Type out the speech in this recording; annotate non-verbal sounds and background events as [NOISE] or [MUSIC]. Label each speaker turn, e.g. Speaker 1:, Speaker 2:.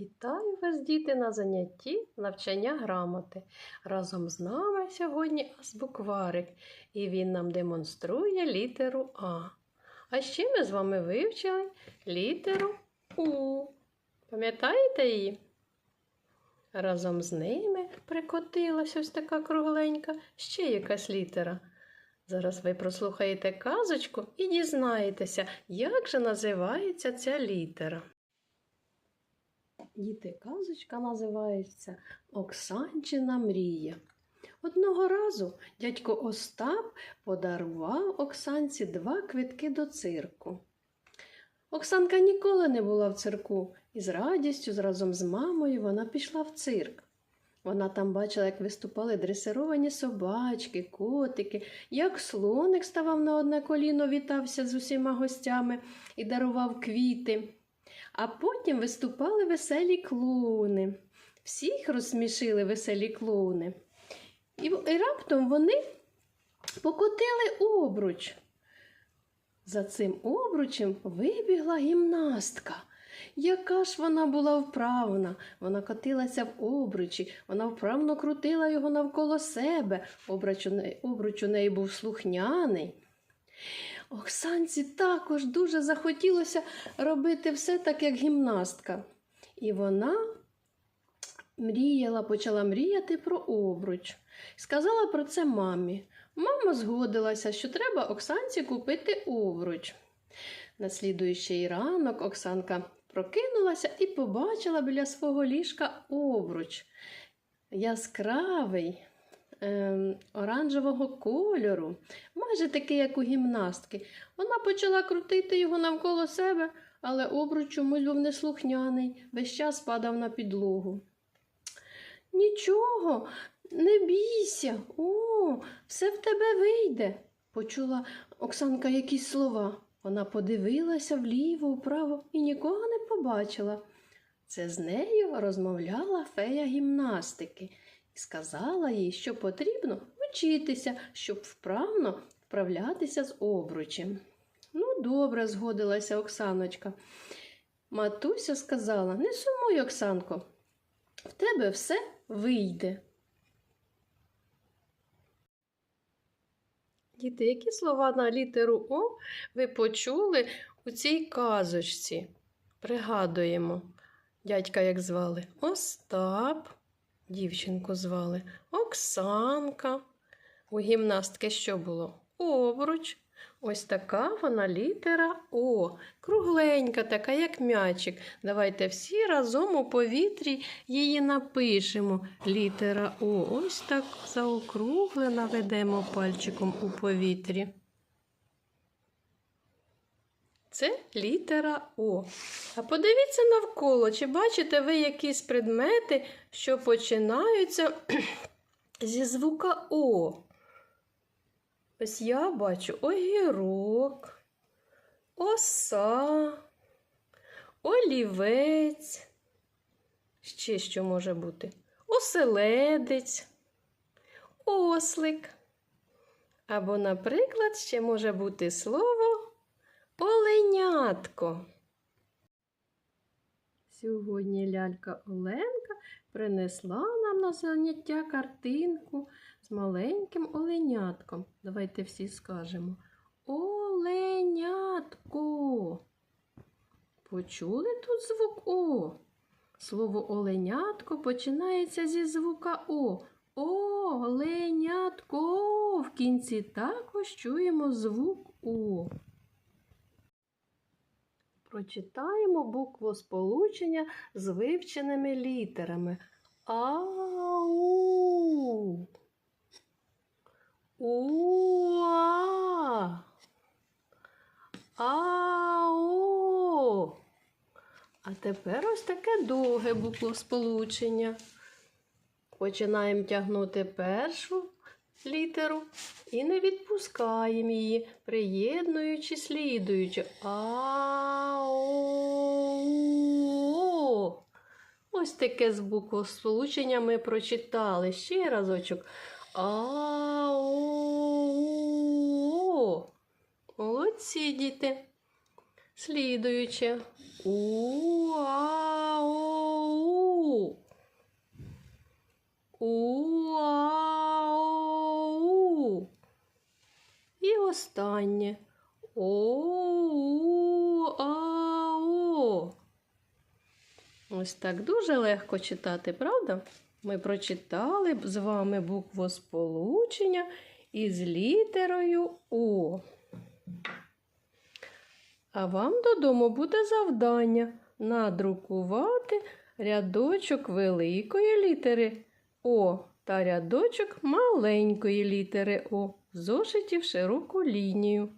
Speaker 1: Вітаю вас, діти, на занятті навчання грамоти. Разом з нами сьогодні азбукварик, і він нам демонструє літеру А. А ще ми з вами вивчили літеру У. Пам'ятаєте її? Разом з ними прикотилась ось така кругленька ще якась літера. Зараз ви прослухаєте казочку і дізнаєтеся, як же називається ця літера. Діти, казочка називається Оксанчина мрія. Одного разу дядько Остап подарував Оксанці два квитки до цирку. Оксанка ніколи не була в цирку, і з радістю разом з мамою вона пішла в цирк. Вона там бачила, як виступали дресировані собачки, котики, як слоник ставав на одне коліно, вітався з усіма гостями і дарував квіти. А потім виступали веселі клоуни. Всіх розсмішили веселі клоуни. І, і раптом вони покотили обруч. За цим обручем вибігла гімнастка. Яка ж вона була вправна, вона котилася в обручі, вона вправно крутила його навколо себе. Обруч у неї, обруч у неї був слухняний. Оксанці також дуже захотілося робити все так, як гімнастка. І вона мріяла, почала мріяти про обруч. Сказала про це мамі. Мама згодилася, що треба Оксанці купити обруч. На слідуючий ранок Оксанка прокинулася і побачила біля свого ліжка обруч. Яскравий, ем, оранжевого кольору, майже такий, як у гімнастки. Вона почала крутити його навколо себе, але обруч чомусь був неслухняний, весь час падав на підлогу. Нічого, не бійся, о, все в тебе вийде, почула Оксанка якісь слова. Вона подивилася вліво, вправо і нікого не побачила. Це з нею розмовляла фея гімнастики і сказала їй, що потрібно вчитися, щоб вправно вправлятися з обручем. Ну, добре, згодилася Оксаночка. Матуся сказала: не сумуй, Оксанко, в тебе все вийде. Діти, які слова на літеру О ви почули у цій казочці? Пригадуємо, дядька як звали Остап, дівчинку звали Оксанка. У гімнастки що було? Обруч. Ось така вона літера О, кругленька, така, як м'ячик. Давайте всі разом у повітрі її напишемо. Літера О. Ось так заокруглена ведемо пальчиком у повітрі. Це літера О. А подивіться навколо, чи бачите ви якісь предмети, що починаються [CLEARS THROAT] зі звука О. Ось я бачу огірок, оса, олівець. Ще що може бути? Оселедець, ослик. Або, наприклад, ще може бути слово оленятко. Сьогодні лялька Оленка принесла нам на заняття картинку з маленьким оленятком. Давайте всі скажемо Оленятко. Почули тут звук О? Слово оленятко починається зі звука О. Оленятко. В кінці також чуємо звук О. Прочитаємо букву сполучення з вивченими літерами. Ау. Уа. Ао. А тепер ось таке довге буквосполучення. Починаємо тягнути першу літеру і не відпускаємо її, приєднуючи слідуючи. А-о-о-о. Ось таке звукосполучення ми прочитали. Ще разочок. А-о-о-о. Молодці діти. Слідуюче. У-а-у. У-у. Останнє. О-у-а-о. Ось так дуже легко читати, правда? Ми прочитали з вами буквосполучення із літерою О. А вам додому буде завдання надрукувати рядочок великої літери О та рядочок маленької літери О зошитів зошиті широку лінію.